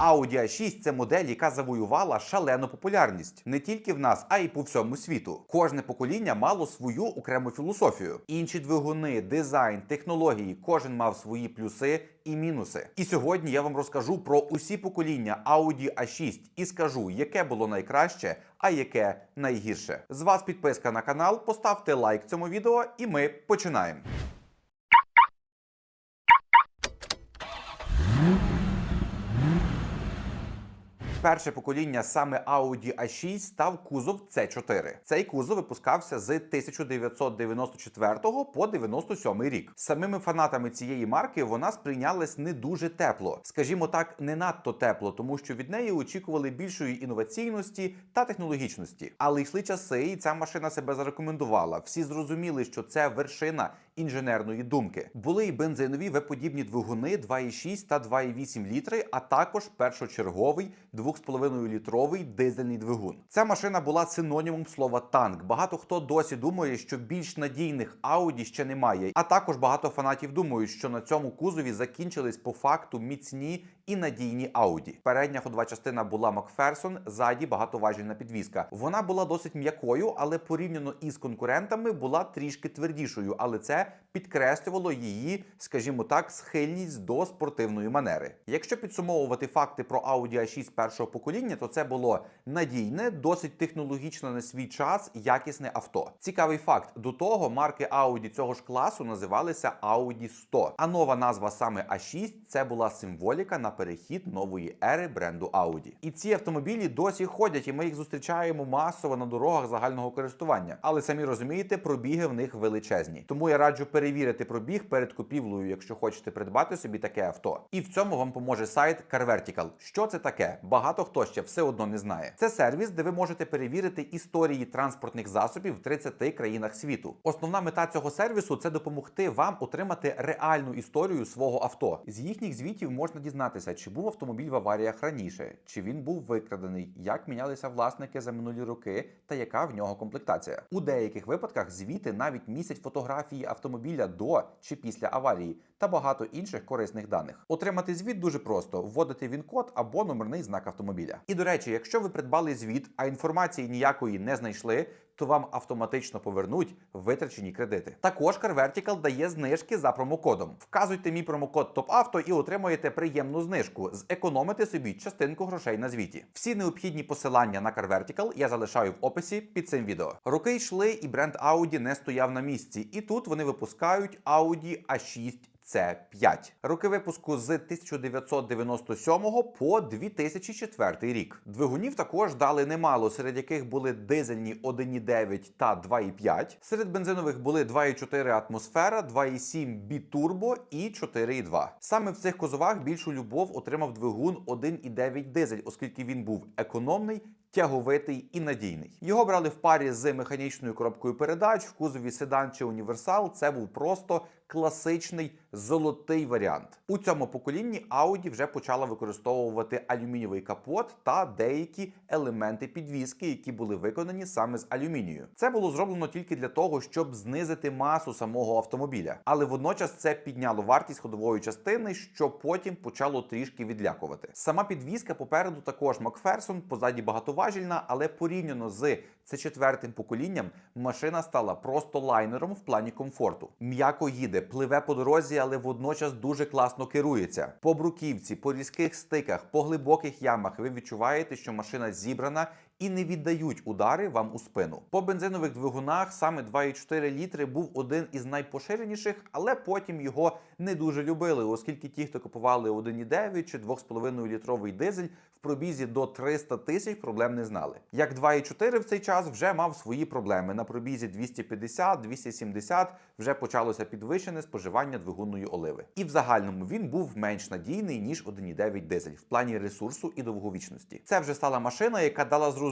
Audi A6 це модель, яка завоювала шалену популярність не тільки в нас, а й по всьому світу. Кожне покоління мало свою окрему філософію. Інші двигуни, дизайн, технології, кожен мав свої плюси і мінуси. І сьогодні я вам розкажу про усі покоління Audi A6 і скажу, яке було найкраще, а яке найгірше. З вас підписка на канал, поставте лайк цьому відео, і ми починаємо. Перше покоління саме Audi A6 став кузов C4. Цей кузов випускався з 1994 по 97 рік. Самими фанатами цієї марки вона сприйнялась не дуже тепло, скажімо так, не надто тепло, тому що від неї очікували більшої інноваційності та технологічності. Але йшли часи, і ця машина себе зарекомендувала. Всі зрозуміли, що це вершина інженерної думки. Були й бензинові V-подібні двигуни 2,6 та 2,8 літри, а також першочерговий 2,5 літровий дизельний двигун. Ця машина була синонімом слова танк. Багато хто досі думає, що більш надійних Audi ще немає. А також багато фанатів думають, що на цьому кузові закінчились по факту міцні і надійні Audi. Передня ходова частина була Макферсон, ззаді багатоважільна підвізка. Вона була досить м'якою, але порівняно із конкурентами була трішки твердішою. Але це підкреслювало її, скажімо так, схильність до спортивної манери. Якщо підсумовувати факти про Audi A6 першого покоління, то це було надійне, досить технологічне на свій час, якісне авто. Цікавий факт: до того марки Audi цього ж класу називалися Audi 100, а нова назва саме A6 це була символіка на перехід нової ери бренду Audi. І ці автомобілі досі ходять, і ми їх зустрічаємо масово на дорогах загального користування. Але самі розумієте, пробіги в них величезні. Тому я раджу перевірити пробіг перед купівлею, якщо хочете придбати собі таке авто. І в цьому вам поможе сайт CarVertical. Що це таке? Багато хто ще все одно не знає. Це сервіс, де ви можете перевірити історії транспортних засобів в 30 країнах світу. Основна мета цього сервісу це допомогти вам отримати реальну історію свого авто. З їхніх звітів можна дізнатися, чи був автомобіль в аваріях раніше, чи він був викрадений, як мінялися власники за минулі роки та яка в нього комплектація. У деяких випадках звіти навіть містять фотографії автомобіля до чи після аварії та багато інших корисних даних. Отримати звіт дуже просто: вводити він-код або номерний знак автомобіля. І до речі, якщо ви придбали звіт, а інформації ніякої не знайшли. То вам автоматично повернуть витрачені кредити. Також CarVertical дає знижки за промокодом. Вказуйте мій промокод ТОПАВТО і отримаєте приємну знижку. Зекономите собі частинку грошей на звіті. Всі необхідні посилання на CarVertical я залишаю в описі під цим відео. Роки йшли, і бренд Audi не стояв на місці. І тут вони випускають Audi A6 це 5 роки випуску з 1997 по 2004 рік. Двигунів також дали немало, серед яких були дизельні 1,9 та 2,5. Серед бензинових були 2,4 атмосфера, 2,7 бітурбо і 4,2. Саме в цих кузовах більшу любов отримав двигун 1,9 дизель, оскільки він був економний. Тяговитий і надійний. Його брали в парі з механічною коробкою передач в кузові седан чи універсал. Це був просто класичний золотий варіант. У цьому поколінні Audi вже почала використовувати алюмінієвий капот та деякі елементи підвіски, які були виконані саме з алюмінію. Це було зроблено тільки для того, щоб знизити масу самого автомобіля, але водночас це підняло вартість ходової частини, що потім почало трішки відлякувати. Сама підвіска попереду також Макферсон, позаді багатоважільна, але порівняно з це четвертим поколінням машина стала просто лайнером в плані комфорту. М'яко їде, пливе по дорозі, але водночас дуже класно керується. По бруківці, по різких стиках, по глибоких ямах ви відчуваєте, що машина зібрана. І не віддають удари вам у спину. По бензинових двигунах саме 2,4 літри був один із найпоширеніших, але потім його не дуже любили, оскільки ті, хто купували 1,9 чи 2,5 літровий дизель, в пробізі до 300 тисяч проблем не знали. Як 2,4 в цей час вже мав свої проблеми. На пробізі 250-270 вже почалося підвищене споживання двигунної оливи. І в загальному він був менш надійний ніж 1,9 дизель в плані ресурсу і довговічності. Це вже стала машина, яка дала зрозуміти,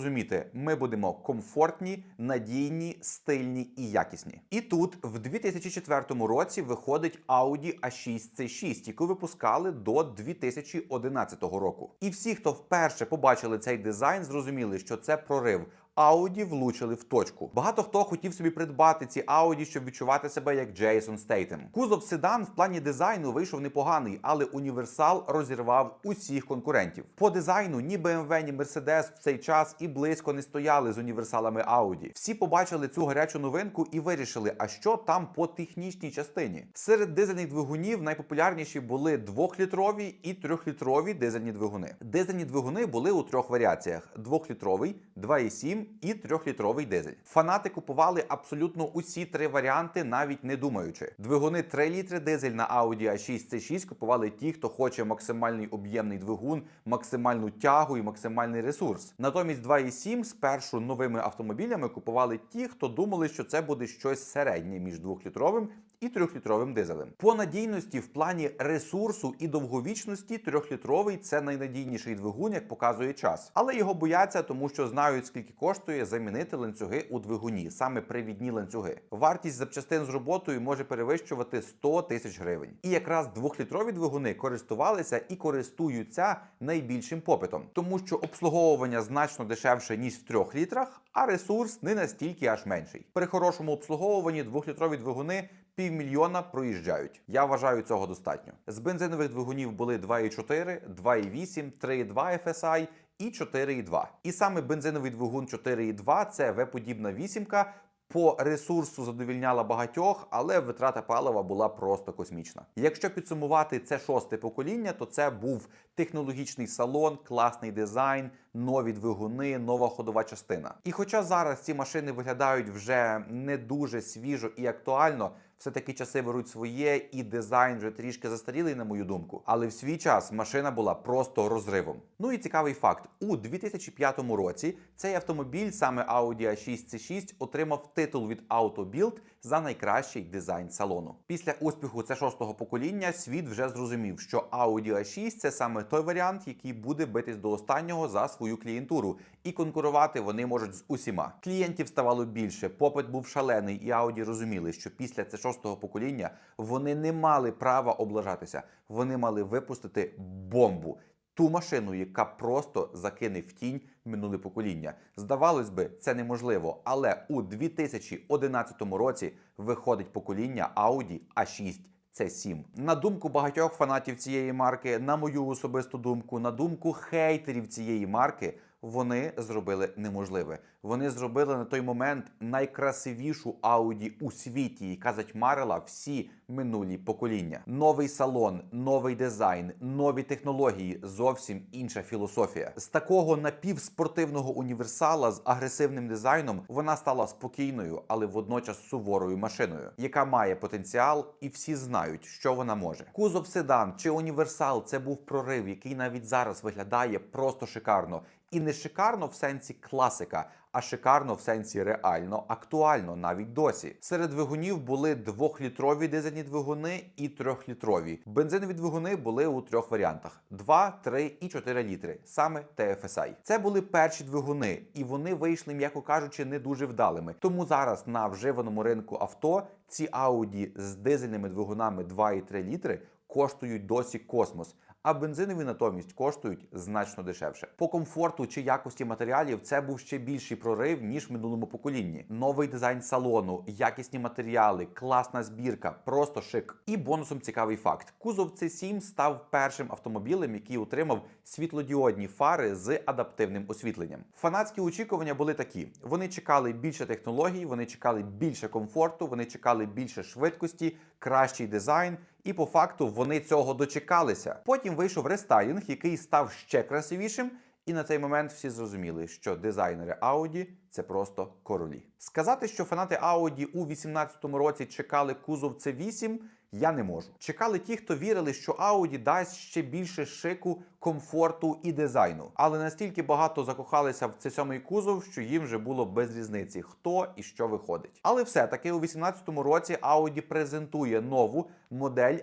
ми будемо комфортні, надійні, стильні і якісні. І тут в 2004 році виходить Audi A6 C6, яку випускали до 2011 року. І всі, хто вперше побачили цей дизайн, зрозуміли, що це прорив. Audi влучили в точку. Багато хто хотів собі придбати ці Audi, щоб відчувати себе як Джейсон Стейтем. Кузов седан в плані дизайну вийшов непоганий, але універсал розірвав усіх конкурентів. По дизайну ні BMW, ні Mercedes в цей час і близько не стояли з універсалами Audi. Всі побачили цю гарячу новинку і вирішили, а що там по технічній частині. Серед дизельних двигунів найпопулярніші були двохлітрові і трьохлітрові дизельні двигуни. Дизельні двигуни були у трьох варіаціях: двохлітровий, 2,7 і трьохлітровий дизель. Фанати купували абсолютно усі три варіанти, навіть не думаючи. Двигуни 3 літри дизель на Audi A6 C6 купували ті, хто хоче максимальний об'ємний двигун, максимальну тягу і максимальний ресурс. Натомість 2,7 спершу новими автомобілями купували ті, хто думали, що це буде щось середнє між двохлітровим і трьохлітровим дизелем. По надійності в плані ресурсу і довговічності трьохлітровий це найнадійніший двигун, як показує час. Але його бояться, тому що знають, скільки коштує замінити ланцюги у двигуні, саме привідні ланцюги. Вартість запчастин з роботою може перевищувати 100 тисяч гривень. І якраз двохлітрові двигуни користувалися і користуються найбільшим попитом, тому що обслуговування значно дешевше ніж в трьох літрах, а ресурс не настільки аж менший. При хорошому обслуговуванні двохлітрові двигуни півмільйона проїжджають. Я вважаю цього достатньо. З бензинових двигунів були 2,4, 2,8, 3,2 FSI і 4,2. І саме бензиновий двигун 4,2 це V-подібна вісімка. По ресурсу задовільняла багатьох, але витрата палива була просто космічна. Якщо підсумувати це шосте покоління, то це був технологічний салон, класний дизайн, нові двигуни, нова ходова частина. І хоча зараз ці машини виглядають вже не дуже свіжо і актуально, все-таки часи беруть своє, і дизайн вже трішки застарілий, на мою думку. Але в свій час машина була просто розривом. Ну і цікавий факт: у 2005 році цей автомобіль, саме Audi A6 C6, отримав титул від AutoBuild за найкращий дизайн салону. Після успіху це шостого покоління світ вже зрозумів, що Audi A6 це саме той варіант, який буде битись до останнього за свою клієнтуру, і конкурувати вони можуть з усіма. Клієнтів ставало більше, попит був шалений, і Audi розуміли, що після це шостого покоління вони не мали права облажатися. Вони мали випустити бомбу. Ту машину, яка просто закине в тінь минуле покоління. Здавалось би, це неможливо, але у 2011 році виходить покоління Audi A6 це 7. На думку багатьох фанатів цієї марки, на мою особисту думку, на думку хейтерів цієї марки, вони зробили неможливе. Вони зробили на той момент найкрасивішу Audi у світі, яка затьмарила всі минулі покоління. Новий салон, новий дизайн, нові технології, зовсім інша філософія. З такого напівспортивного універсала з агресивним дизайном вона стала спокійною, але водночас суворою машиною, яка має потенціал, і всі знають, що вона може. Кузов седан чи універсал це був прорив, який навіть зараз виглядає просто шикарно. І не шикарно в сенсі класика, а шикарно в сенсі реально актуально навіть досі. Серед двигунів були двохлітрові дизельні двигуни і трьохлітрові. Бензинові двигуни були у трьох варіантах: 2, 3 і 4 літри, саме TFSI. Це були перші двигуни, і вони вийшли, м'яко кажучи, не дуже вдалими. Тому зараз на вживаному ринку авто ці Audi з дизельними двигунами 2 і 3 літри коштують досі космос а бензинові натомість коштують значно дешевше. По комфорту чи якості матеріалів це був ще більший прорив ніж в минулому поколінні. Новий дизайн салону, якісні матеріали, класна збірка, просто шик. І бонусом цікавий факт: кузов C7 став першим автомобілем, який отримав світлодіодні фари з адаптивним освітленням. Фанатські очікування були такі: вони чекали більше технологій, вони чекали більше комфорту, вони чекали більше швидкості, кращий дизайн. І по факту вони цього дочекалися. Потім вийшов рестайлінг, який став ще красивішим. І на цей момент всі зрозуміли, що дизайнери Audi – це просто королі. Сказати, що фанати Audi у 2018 році чекали кузов C8, я не можу. Чекали ті, хто вірили, що Audi дасть ще більше шику, комфорту і дизайну. Але настільки багато закохалися в цей сьомий кузов, що їм вже було без різниці, хто і що виходить. Але все-таки у 2018 році Audi презентує нову модель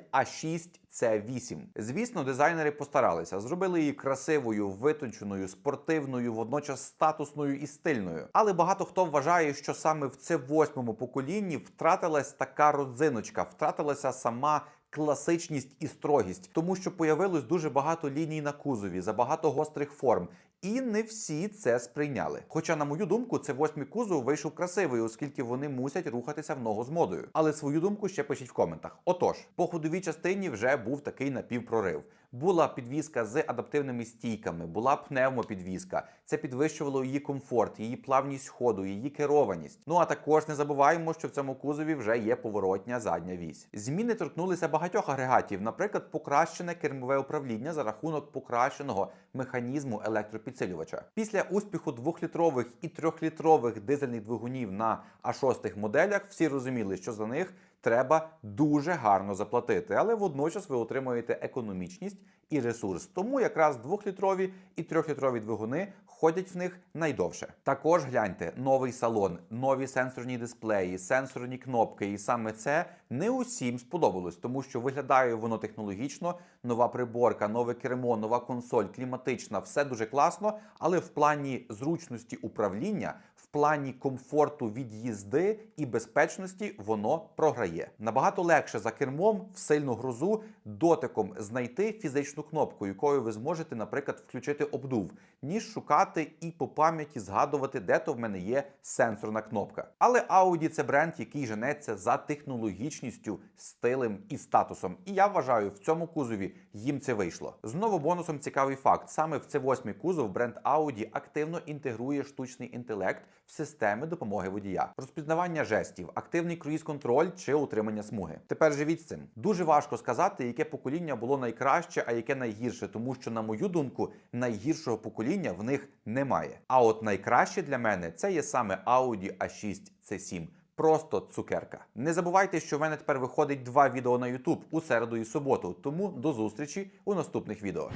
A6 C8. Звісно, дизайнери постаралися, зробили її красивою, витонченою, спортивною, водночас статусною і стильною. Але багато хто вважає, що саме в це восьмому поколінні втратилась така родзиночка, втратилася сама класичність і строгість, тому що появилось дуже багато ліній на кузові, забагато гострих форм. І не всі це сприйняли. Хоча, на мою думку, це восьмий кузов вийшов красивий, оскільки вони мусять рухатися в ногу з модою. Але свою думку ще пишіть в коментах. Отож, по ходовій частині вже був такий напівпрорив. Була підвізка з адаптивними стійками, була пневмопідвізка. Це підвищувало її комфорт, її плавність ходу, її керованість. Ну а також не забуваємо, що в цьому кузові вже є поворотня задня вісь. Зміни торкнулися багатьох агрегатів, наприклад, покращене кермове управління за рахунок покращеного механізму електропідсилювача. Після успіху двохлітрових і трьохлітрових дизельних двигунів на А6 моделях всі розуміли, що за них треба дуже гарно заплатити, але водночас ви отримуєте економічність і ресурс. Тому якраз двохлітрові і трьохлітрові двигуни ходять в них найдовше. Також гляньте новий салон, нові сенсорні дисплеї, сенсорні кнопки, і саме це не усім сподобалось, тому що виглядає воно технологічно. Нова приборка, нове кермо, нова консоль, кліматична, все дуже класно, але в плані зручності управління. Плані комфорту від їзди і безпечності воно програє. Набагато легше за кермом в сильну грозу дотиком знайти фізичну кнопку, якою ви зможете, наприклад, включити обдув, ніж шукати і по пам'яті згадувати, де то в мене є сенсорна кнопка. Але Audi це бренд, який женеться за технологічністю, стилем і статусом. І я вважаю, в цьому кузові їм це вийшло. Знову бонусом цікавий факт: саме в c 8 кузов бренд Audi активно інтегрує штучний інтелект в системи допомоги водія, розпізнавання жестів, активний круїз-контроль чи утримання смуги. Тепер живіть з цим. Дуже важко сказати, яке покоління було найкраще, а яке найгірше, тому що, на мою думку, найгіршого покоління в них немає. А от найкраще для мене це є саме Audi A6 C7. Просто цукерка. Не забувайте, що в мене тепер виходить два відео на YouTube у середу і суботу. Тому до зустрічі у наступних відео.